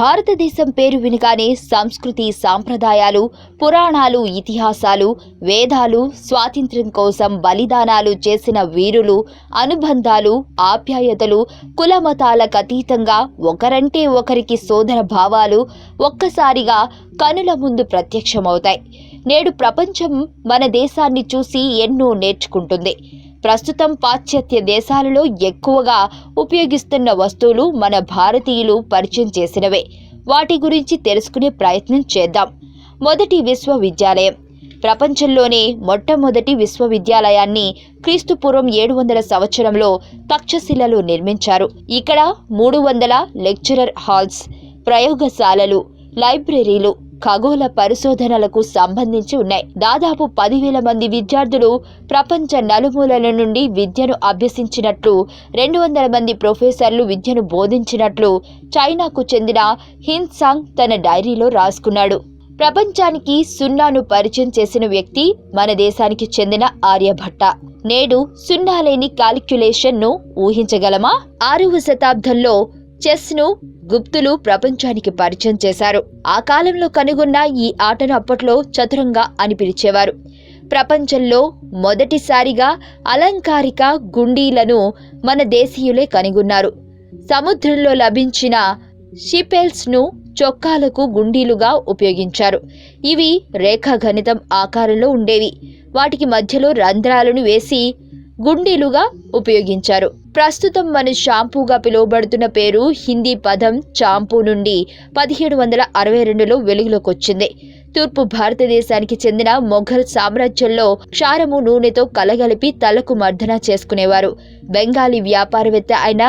భారతదేశం పేరు వినగానే సంస్కృతి సాంప్రదాయాలు పురాణాలు ఇతిహాసాలు వేదాలు స్వాతంత్ర్యం కోసం బలిదానాలు చేసిన వీరులు అనుబంధాలు ఆప్యాయతలు కులమతాలకు అతీతంగా ఒకరంటే ఒకరికి సోదర భావాలు ఒక్కసారిగా కనుల ముందు ప్రత్యక్షమవుతాయి. నేడు ప్రపంచం మన దేశాన్ని చూసి ఎన్నో నేర్చుకుంటుంది. ప్రస్తుతం పాశ్చాత్య దేశాలలో ఎక్కువగా ఉపయోగిస్తున్న వస్తువులు మన భారతీయులు పరిచయం చేసినవే. వాటి గురించి తెలుసుకునే ప్రయత్నం చేద్దాం. మొదటి విశ్వవిద్యాలయం. ప్రపంచంలోనే మొట్టమొదటి విశ్వవిద్యాలయాన్ని క్రీస్తుపూర్వం ఏడు వందల సంవత్సరంలో తక్షశిలలో నిర్మించారు. ఇక్కడ మూడు వందల లెక్చరర్ హాల్స్ ప్రయోగశాలలు లైబ్రరీలు ఖగోళ పరిశోధనలకు సంబంధించి ఉన్నాయి. దాదాపు పదివేల మంది విద్యార్థులు ప్రపంచ నలుమూలల నుండి విద్యను అభ్యసించినట్లు రెండు వందల మంది ప్రొఫెసర్లు విద్యను బోధించినట్లు చైనాకు చెందిన హిన్సాంగ్ తన డైరీలో రాసుకున్నాడు. ప్రపంచానికి సున్నాను పరిచయం చేసిన వ్యక్తి మన దేశానికి చెందిన ఆర్యభట్ట నేడు సున్నా లేని కాలిక్యులేషన్ను ఊహించగలమా? ఆరవ శతాబ్దంలో చెస్ను గుప్తులు ప్రపంచానికి పరిచయం చేశారు. ఆ కాలంలో కనుగొన్న ఈ ఆటను అప్పట్లో చతురంగా అని పిలిచేవారు. ప్రపంచంలో మొదటిసారిగా అలంకారిక గుండీలను మన దేశీయులే కనుగొన్నారు. సముద్రంలో లభించిన షిపెల్స్ను చొక్కాలకు గుండీలుగా ఉపయోగించారు. ఇవి రేఖాగణితం ఆకారంలో ఉండేవి. వాటికి మధ్యలో రంధ్రాలను వేసి గుండీలుగా ఉపయోగించారు. ప్రస్తుతం మన షాంపూగా పిలువబడుతున్న పేరు హిందీ పదం చాంపూ నుండి పదిహేడు వందల అరవై రెండులో వెలుగులోకి వచ్చింది తూర్పు భారతదేశానికి చెందిన మొఘల్ సామ్రాజ్యంలో క్షారము నూనెతో కలగలిపి తలకు మర్దన చేసుకునేవారు. బెంగాలీ వ్యాపారవేత్త అయిన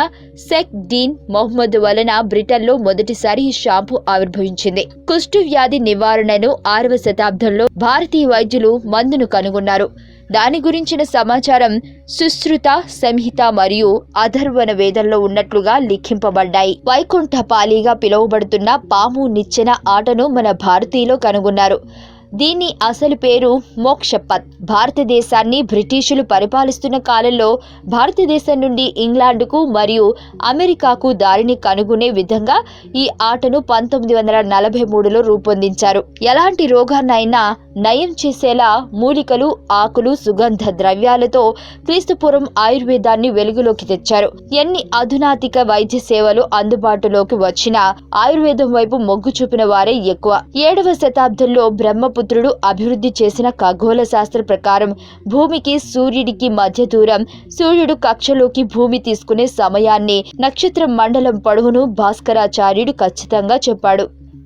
సెక్ డీన్ మొహమ్మద్ వలన బ్రిటన్లో మొదటిసారి ఈ షాంపూ ఆవిర్భవించింది. కుష్టు వ్యాధి నివారణను ఆరవ శతాబ్దంలో భారతీయ వైద్యులు మందును కనుగొన్నారు. దాని గురించిన సమాచారం సుశ్రుత సంహిత మరియు అధర్వణ వేదంలో ఉన్నట్లుగా లిఖింపబడ్డాయి. వైకుంఠ పాలిగా పిలువబడుతున్న పాము నిచ్చెన ఆటను మన భారతీయులు కనుగొన్నారు. దీని అసలు పేరు మోక్షపత్. భారతదేశాన్ని బ్రిటిషులు పరిపాలిస్తున్న కాలంలో భారతదేశం నుండి ఇంగ్లాండ్కు మరియు అమెరికాకు దారిని కనుగొనే విధంగా ఈ ఆటను పంతొమ్మిది వందల నలభై మూడులో రూపొందించారు. ఎలాంటి రోగాన్నైనా నయం చేసేలా మూలికలు ఆకులు సుగంధ ద్రవ్యాలతో క్రీస్తుపురం ఆయుర్వేదాన్ని వెలుగులోకి తెచ్చారు. ఎన్ని అధునాతిక వైద్య సేవలు అందుబాటులోకి వచ్చినా ఆయుర్వేదం వైపు మొగ్గు చూపిన వారే ఎక్కువ. ఏడవ శతాబ్దంలో బ్రహ్మపుత్రుడు అభివృద్ధి చేసిన ఖగోళ శాస్త్ర ప్రకారం భూమికి సూర్యుడికి మధ్య దూరం సూర్యుడు కక్షలోకి భూమి తీసుకునే సమయాన్ని నక్షత్ర మండలం పొడవును భాస్కరాచార్యుడు ఖచ్చితంగా చెప్పాడు.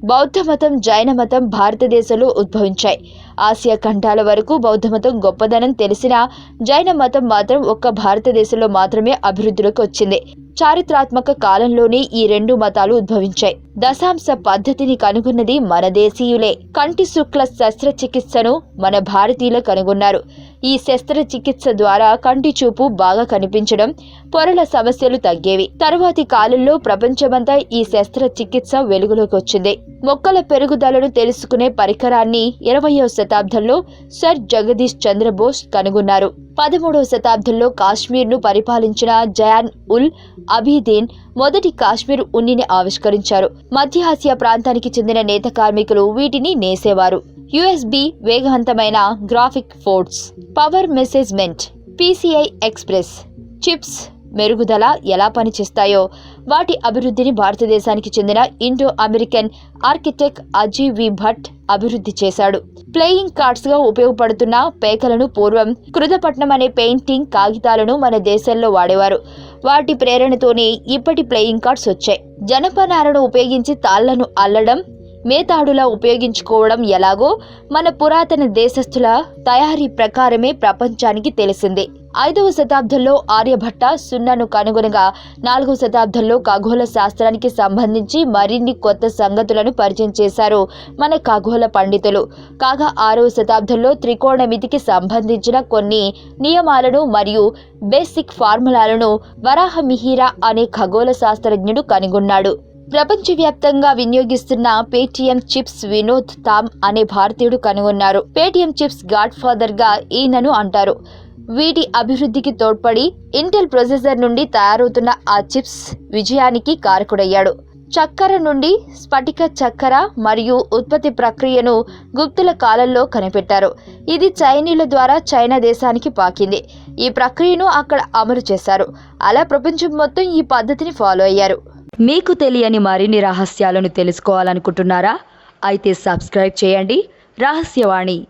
బౌద్ధ మతం జైన మతం భారతదేశంలో ఉద్భవించాయి. ఆసియా ఖండాల వరకు బౌద్ధమతం గొప్పదనం తెలిసినా జైన మతం మాత్రం ఒక్క భారతదేశంలో మాత్రమే అభివృద్ధిలోకి వచ్చింది. చారిత్రాత్మక కాలంలోనే ఈ రెండు మతాలు ఉద్భవించాయి. దశాంశ పద్ధతిని కనుగొన్నది మన దేశీయులే. కంటి శుక్ల శస్త్రచికిత్సను మన భారతీయులు కనుగొన్నారు. ఈ శస్త్రచికిత్స ద్వారా కంటి చూపు బాగా కనిపించడం పొరల సమస్యలు తగ్గేవి. తరువాతి కాలంలో ప్రపంచమంతా ఈ శస్త్రచికిత్స వెలుగులోకి వచ్చింది. మొక్కల పెరుగుదలను తెలుసుకునే పరికరాన్ని ఇరవయో శతాబ్దంలో సర్ జగదీష్ చంద్రబోస్ కనుగొన్నారు. పదమూడవ శతాబ్దంలో కాశ్మీర్ను పరిపాలించిన జయాన్ ఉల్ అబీదీన్ మొదటి కాశ్మీర్ ఉన్నిని ఆవిష్కరించారు. మధ్య ఆసియా ప్రాంతానికి చెందిన నేత కార్మికులు వీటిని నేసేవారు. యుఎస్బి వేగవంతమైన graphic ports power management PCI express chips మెరుగుదల ఎలా పనిచేస్తాయో వాటి అభివృద్ధిని భారతదేశానికి చెందిన Indo American architect Ajay V Bhatt అభివృద్ధి చేశాడు. ప్లేయింగ్ కార్డ్స్గా ఉపయోగపడుతున్న పేకలను పూర్వం కృతపట్నం అనే పెయింటింగ్ కాగితాలను మన దేశంలో వాడేవారు. వాటి ప్రేరణతోనే ఇప్పటి ప్లేయింగ్ కార్డ్స్ వచ్చాయి. జనపనారను ఉపయోగించి తాళ్ళను అల్లడం మేతాడులా ఉపయోగించుకోవడం ఎలాగో మన పురాతన దేశస్థుల తయారీ ప్రకారమే ప్రపంచానికి తెలిసిందే. ఐదవ శతాబ్దంలో ఆర్యభట్ట సున్నాను కనుగొనగా నాలుగవ శతాబ్దంలో ఖగోళ శాస్త్రానికి సంబంధించి మరిన్ని కొత్త సంగతులను పరిచయం చేశారు మన ఖగోళ పండితులు. కాగా ఆరవ శతాబ్దంలో త్రికోణమితికి సంబంధించిన కొన్ని నియమాలను మరియు బేసిక్ ఫార్ములాలను వరాహమిహిర అనే ఖగోళ శాస్త్రజ్ఞుడు కనుగొన్నాడు. ప్రపంచవ్యాప్తంగా వినియోగిస్తున్న పేటిఎం చిప్స్ వినోద్ తామ్ అనే భారతీయుడు కనుగొన్నారు. పేటిఎం చిప్స్ గాడ్ ఫాదర్గా ఈయనను అంటారు. వీటి అభివృద్ధికి తోడ్పడి ఇంటెల్ ప్రొసెసర్ నుండి తయారవుతున్న ఆ చిప్స్ విజయానికి కారకుడయ్యాడు. చక్కెర నుండి స్ఫటిక చక్కెర మరియు ఉత్పత్తి ప్రక్రియను గుప్తుల కాలంలో కనిపెట్టారు. ఇది చైనీయుల ద్వారా చైనా దేశానికి పాకింది. ఈ ప్రక్రియను అక్కడ అమలు చేశారు. అలా ప్రపంచం మొత్తం ఈ పద్ధతిని ఫాలో అయ్యారు. మీకు తెలియని మరిన్ని రహస్యాలను తెలుసుకోవాలనుకుంటున్నారా? అయితే సబ్స్క్రైబ్ చేయండి. రహస్యవాణి.